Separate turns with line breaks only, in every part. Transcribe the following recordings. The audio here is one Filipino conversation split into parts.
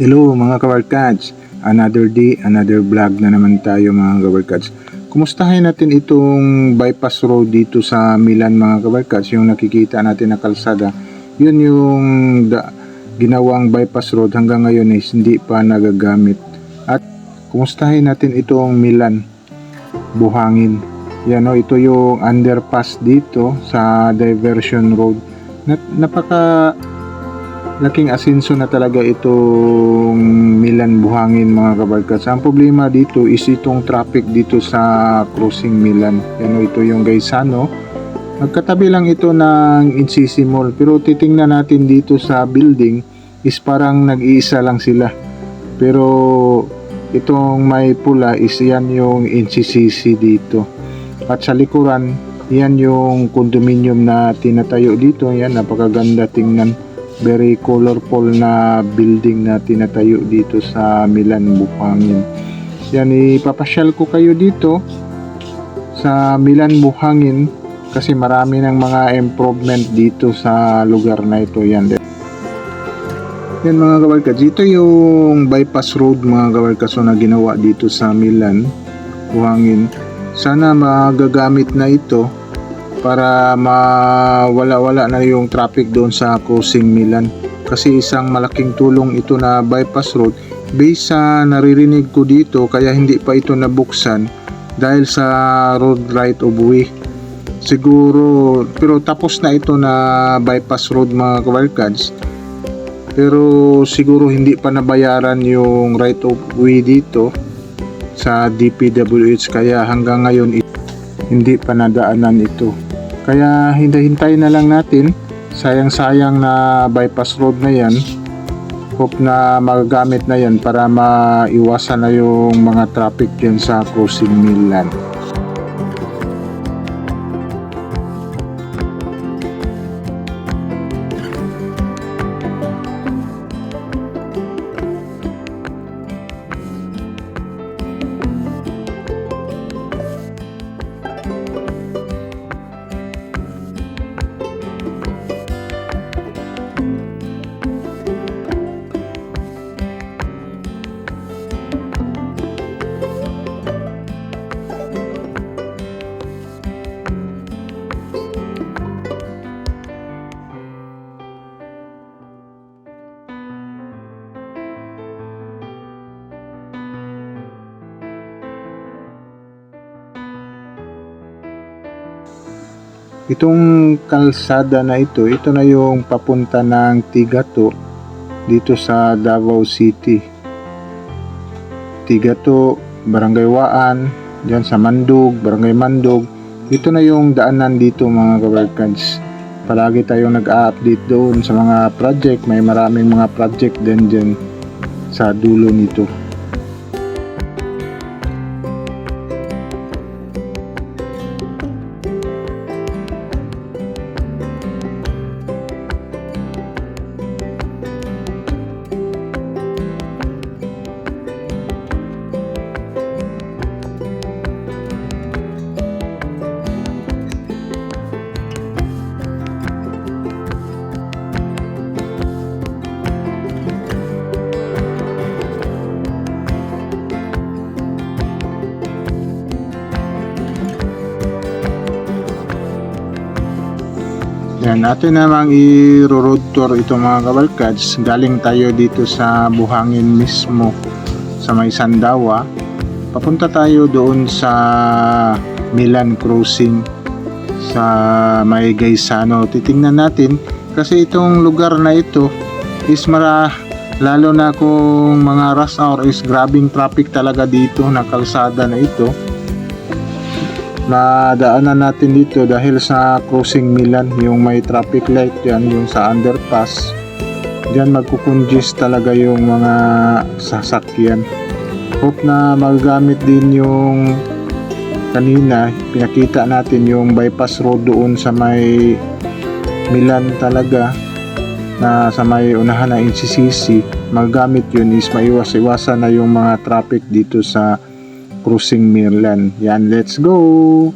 Hello mga kawarkads! Another day, another vlog na naman tayo mga kawarkads. Kumustahin natin itong bypass road dito sa Milan mga kawarkads, yung nakikita natin na kalsada. Yun yung ginawang bypass road hanggang ngayon is hindi pa nagagamit. At kumustahin natin itong Milan, Buhangin. Yan o, ito yung underpass dito sa diversion road. Nat- napaka laking asenso na talaga itong Milan Buhangin mga kabarkas. Ang problema dito is itong traffic dito sa crossing Milan. Yan o, ito yung Gaisano. Magkatabi lang ito ng Incisi Mall. Pero titingnan natin dito sa building is parang nag-iisa lang sila. Pero itong may pula is yan yung NCCC dito. At sa likuran, yan yung condominium na tinatayo dito. Yan, napakaganda tingnan very colorful na building na tinatayo dito sa Milan, Buhangin. Yan, ipapasyal ko kayo dito sa Milan, Buhangin kasi marami ng mga improvement dito sa lugar na ito. Yan, yan mga kabarkads, ito yung bypass road mga kabarkads na ginawa dito sa Milan, Buhangin. Sana magagamit na ito para mawala-wala na yung traffic doon sa crossing Milan. Kasi isang malaking tulong ito na bypass road based sa naririnig ko dito kaya hindi pa ito nabuksan dahil sa road right of way. Siguro, pero tapos na ito na bypass road mga kabarkads. Pero siguro hindi pa nabayaran yung right of way dito sa DPWH kaya hanggang ngayon hindi pa nadaanan ito. Kaya hintay-hintay na lang natin. Sayang-sayang na bypass road na yan. Hope na magagamit na yan para maiwasan na yung mga traffic dyan sa crossing Milan. Itong kalsada na ito, ito na yung papunta ng Tigato dito sa Davao City. Tigato, Barangay Waan, dyan sa Mandog, Barangay Mandog. Ito na yung daanan dito mga kabarkads. Palagi tayong nag-update doon sa mga project. May maraming mga project din dyan sa dulo nito. Yan, atin namang i-road tour ito mga kabalkads. Galing tayo dito sa Buhangin mismo sa may Sandawa. Papunta tayo doon sa Milan Crossing sa may Gaisano. Titingnan natin kasi itong lugar na ito is mara lalo na kung mga rush hour is grabing traffic talaga dito na kalsada na ito na daanan natin dito dahil sa crossing Milan yung may traffic light yan yung sa underpass. Dyan magkukongest talaga yung mga sasakyan. Hope na magagamit din yung kanina pinakita natin yung bypass road doon sa may Milan talaga na sa may unahan na NCCC magagamit yun is maiwas-iwasan na yung mga traffic dito sa Cruising Milan. Yan, let's go!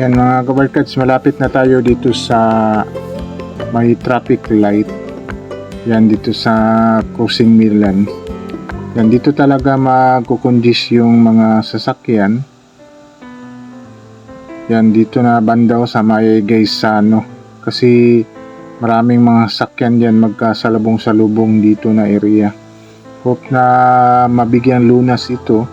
Yan mga kabarkads, malapit na tayo dito sa may traffic light. Yan dito sa Crossing Milan. Yan dito talaga magkukondis yung mga sasakyan. Yan dito na banda sa may Gaisano. Kasi maraming mga sasakyan diyan magkasalubong-salubong dito na area. Hope na mabigyan lunas ito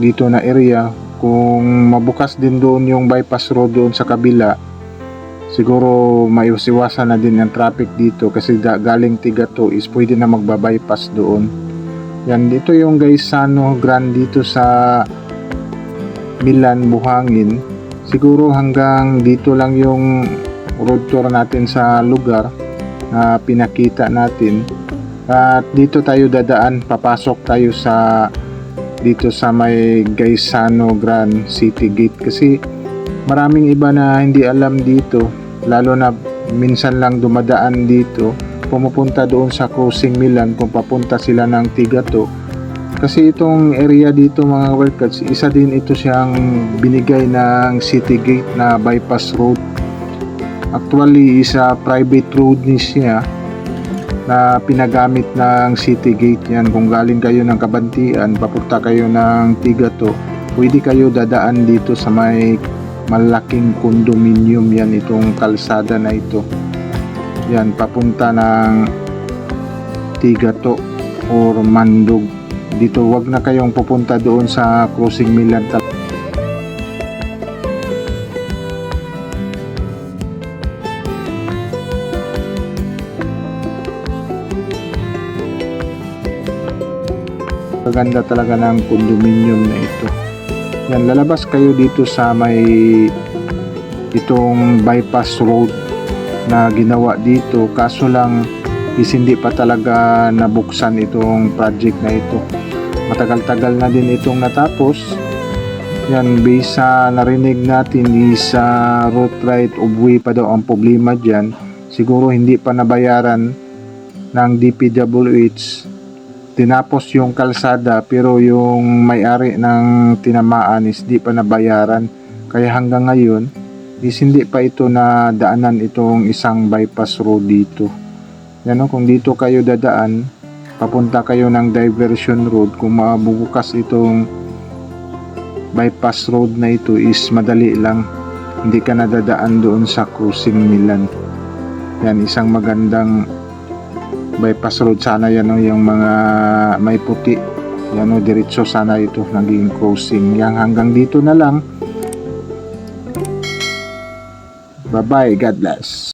dito na area kung mabukas din doon yung bypass road doon sa kabila siguro maiwasiwasan na din ang traffic dito kasi da, galing Tigato is pwede na magbabypass doon. Yan dito yung Gaisano Grand dito sa Milan Buhangin. Siguro hanggang dito lang yung road tour natin sa lugar na pinakita natin. At dito tayo dadaan papasok tayo sa dito sa may Gaisano Grand City Gate. Kasi maraming iba na hindi alam dito lalo na minsan lang dumadaan dito pumupunta doon sa Crossing Milan kung papunta sila ng Tigato. Kasi itong area dito mga workers isa din ito siyang binigay ng City Gate na bypass road. Actually isa private road ni siya na pinagamit ng City Gate yan. Kung galing kayo ng Kabantian papunta kayo ng Tigato pwede kayo dadaan dito sa may malaking condominium yan itong kalsada na ito. Yan papunta ng Tigato or Mandog. Dito wag na kayong pupunta doon sa Crossing Milan Maganda talaga ng condominium na ito. Yan, lalabas kayo dito sa may itong bypass road na ginawa dito. Kaso lang is hindi pa talaga nabuksan itong project na ito. Matagal-tagal na din itong natapos. Yan, based sa narinig natin is road right of way pa daw ang problema dyan. Siguro hindi pa nabayaran ng DPWH tinapos yung kalsada pero yung may-ari ng tinamaan is di pa nabayaran. Kaya hanggang ngayon is hindi pa ito na daanan itong isang bypass road dito. Yan o, kung dito kayo dadaan papunta kayo ng diversion road kung mabubukas itong bypass road na ito is madali lang. Hindi ka nadadaan doon sa Crossing Milan. Yan isang magandang bypass road sana yan o yung mga may puti. Yan o diretso sana ito naging crossing yan. Hanggang dito na lang. Bye bye God bless